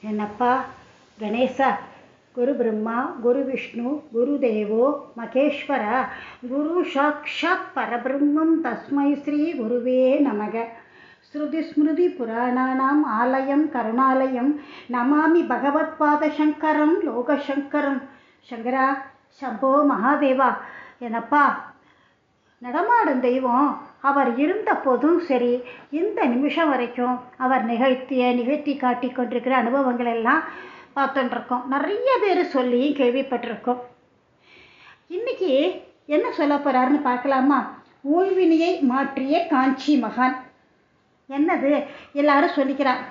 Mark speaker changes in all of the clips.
Speaker 1: என்னப்பா? கணேசா குரு பிரம்மா குரு விஷ்ணு குரு தேவோ மகேஸ்வர குரு சாக்ஷாத் பரபிரம்மம் தஸ்மை ஸ்ரீ குருவே நமக. ஸ்ருதி ஸ்மிருதி புராணானாம் ஆலயம் கருணாலயம் நமாமி பகவத்பாத சங்கரம் லோகசங்கரம். சங்கரா சம்போ மகாதேவா. என்னப்பா? நடமாடும் தெய்வம். அவர் இருந்த போதும் சரி இந்த நிமிஷம் வரைக்கும் அவர் நிகழ்த்திய நிகழ்த்தி காட்டி கொண்டிருக்கிற அனுபவங்கள் எல்லாம் பார்த்துட்டுருக்கோம். நிறைய பேர் சொல்லி கேள்விப்பட்டிருக்கோம். இன்னைக்கு என்ன சொல்ல போகிறாருன்னு பார்க்கலாமா? ஊழ்வினியை மாற்றிய காஞ்சி மகான். என்னது? எல்லாரும் சொல்லிக்கிறார்.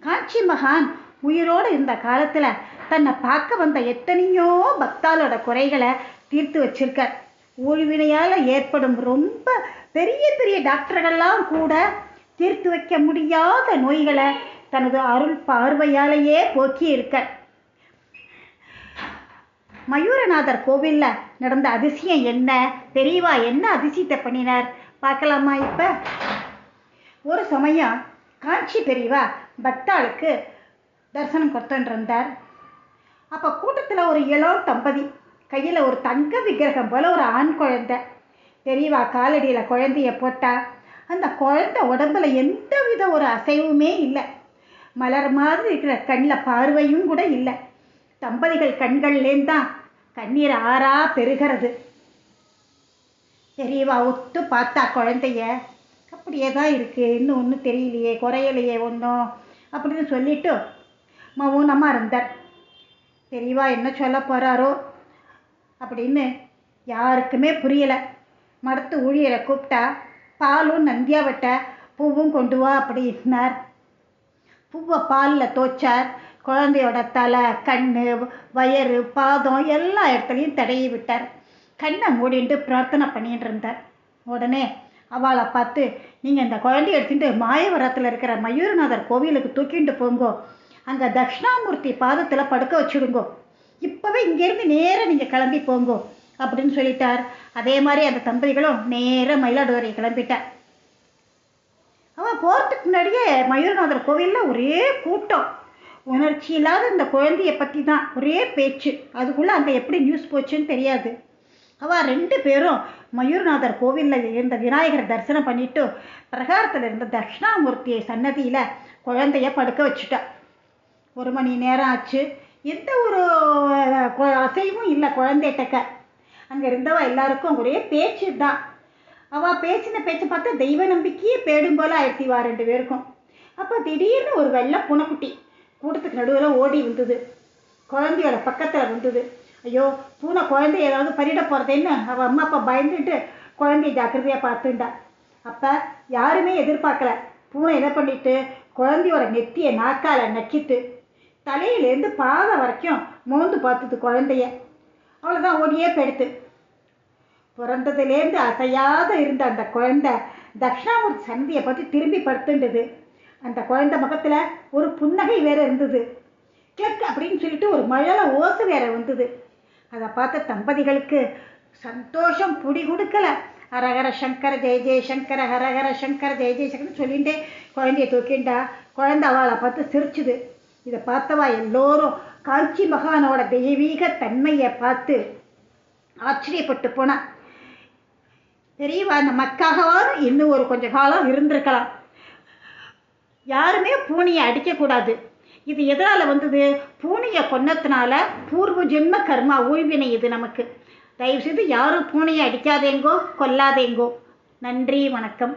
Speaker 1: காஞ்சி மகான் உயிரோடு இருந்த காலத்தில் தன்னை பார்க்க வந்த எத்தனையோ பக்தாளோட குறைகளை தீர்த்து வச்சிருக்கார். ஊழ்வினையால் ஏற்படும் ரொம்ப பெரிய பெரிய டாக்டர்கள்லாம் கூட தீர்த்து வைக்க முடியாத நோய்களை தனது அருள் பார்வையாலேயே போக்கி இருக்க. மயூரநாதர் கோவிலில் நடந்த அதிசயம் என்ன? பெரியவா என்ன அதிசயத்தை பண்ணினார்? பார்க்கலாமா இப்போ? ஒரு சமயம் காஞ்சி பெரியவா பக்தாளுக்கு தரிசனம் கொடுத்துட்டு இருந்தார். அப்போ கூட்டத்தில் ஒரு இளம் தம்பதி கையில் ஒரு தங்க விக்கிரகம் போல் ஒரு ஆண் குழந்தை. பெரியவா காலடியில் குழந்தைய போட்டா அந்த குழந்தை உடம்புல எந்த வித ஒரு அசைவுமே இல்லை. மலர் மாதிரி இருக்கிற கண்ணில் பார்வையும் கூட இல்லை. தம்பதிகள் கண்கள்லேருந்து தான் கண்ணீர் ஆறா பெருகிறது. தெரியவா? ஒத்து பார்த்தா குழந்தைய. அப்படியே தான் இருக்குது இன்னும் ஒன்றும் தெரியலையே. குறையலையே ஒன்றும் அப்படின்னு சொல்லிட்டு மௌனமாக இருந்தார். பெரியவா என்ன சொல்ல போகிறாரோ அப்படின்னு யாருக்குமே புரியலை. மடத்து ஊழியரை கூப்பிட்டா பாலும் நந்தியாவட்ட பூவும் கொண்டு வா அப்படின்னார். பூவை பாலில் தோச்சார். குழந்தையோட தலை கண் வயறு பாதம் எல்லா இடத்துலையும் தடவி விட்டார். கண்ணை மூடிட்டு பிரார்த்தனை பண்ணிட்டு இருந்தார். உடனே அவளை பார்த்து நீங்கள் இந்த குழந்தைய எடுத்துகிட்டு மாயவரத்தில் இருக்கிற மயூரநாதர் கோவிலுக்கு தூக்கிட்டு போங்கோ. அங்கே தட்சிணாமூர்த்தி பாதத்தில் படுக்க வச்சுடுங்கோ. இப்போவே இங்கேருந்து நேராக நீங்கள் கிளம்பி போங்கோ அப்படின்னு சொல்லிட்டார். அதே மாதிரி அந்த தம்பதிகளும் நேராக மயிலாடுதுறை கிளம்பிட்டார். அவன் போகிறதுக்கு முன்னாடியே மயூரநாதர் கோவிலில் ஒரே கூட்டம். உணர்ச்சி இல்லாத இந்த குழந்தைய பற்றி தான் ஒரே பேச்சு. அதுக்குள்ளே அங்கே எப்படி நியூஸ் போச்சுன்னு தெரியாது. அவள் ரெண்டு பேரும் மயூர்நாதர் கோவிலில் இருந்த விநாயகர் தரிசனம் பண்ணிட்டு பிரகாரத்தில் இருந்த தட்சிணாமூர்த்தியை சன்னதியில் குழந்தைய படுக்க வச்சுட்டா. ஒரு மணி நேரம் ஆச்சு. எந்த ஒரு அசைவும் இல்லை குழந்தைகிட்டக்க. அங்கே இருந்தவ எல்லாருக்கும் ஒரே பேச்சு தான். அவள் பேசின பேச்சை பார்த்தா தெய்வ நம்பிக்கையே பேடும் போல ஆயிடுச்சுவா ரெண்டு பேருக்கும். அப்போ திடீர்னு ஒரு வெள்ளை பூனைக்குட்டி கூட்டத்துக்கு நடுவில் ஓடி வந்தது குழந்தையோட பக்கத்தில் வந்தது ஐயோ பூனை குழந்தை ஏதாவது பறிட போகிறதேன்னு அவள் அம்மா அப்பா பயந்துட்டு குழந்தைய ஜாக்கிரதையாக பார்த்துண்டா அப்போ யாருமே எதிர்பார்க்கல. பூனை என்ன பண்ணிட்டு குழந்தையோட நெத்தியை நாக்கால நக்கிட்டு தலையிலேருந்து பாதம் வரைக்கும் மோந்து பார்த்துது குழந்தைய. அவ்வளோதான் ஓடியே போயிடுத்து பிறந்ததுலேருந்து அசையாத இருந்த அந்த குழந்தை தட்சிணாமூர்த்தி சந்தியை பற்றி திரும்பி படுத்துண்டது அந்த குழந்தை முகத்தில் ஒரு புன்னகை வேற இருந்தது. கிளக் அப்படின்னு சொல்லிட்டு ஒரு மழலை ஓசு வேற வந்தது. அதை பார்த்த தம்பதிகளுக்கு சந்தோஷம் புடி கொடுக்கல. ஹரஹர சங்கர ஜெய ஜெயசங்கர ஹரஹர சங்கர ஜெய ஜெயசங்கர்னு சங்கர் குழந்தைய தூக்கிண்டா. குழந்தை அவளை பார்த்து சிரிச்சுது. இதை பார்த்தவா எல்லோரும் காஞ்சி மகானோட தெய்வீக தன்மையை பார்த்து ஆச்சரியப்பட்டு போனா அந்த நமக்காகவாது இன்னும் ஒரு கொஞ்ச காலம் இருந்திருக்கலாம். யாருமே பூனையை அடிக்கக்கூடாது. இது எதனால் வந்தது? பூனையை கொன்னதுனால பூர்வ ஜென்ம கர்மா ஓய்வினை இது நமக்கு. தயவுசெய்து யாரும் பூனையை அடிக்காதேங்கோ கொல்லாதேங்கோ. நன்றி வணக்கம்.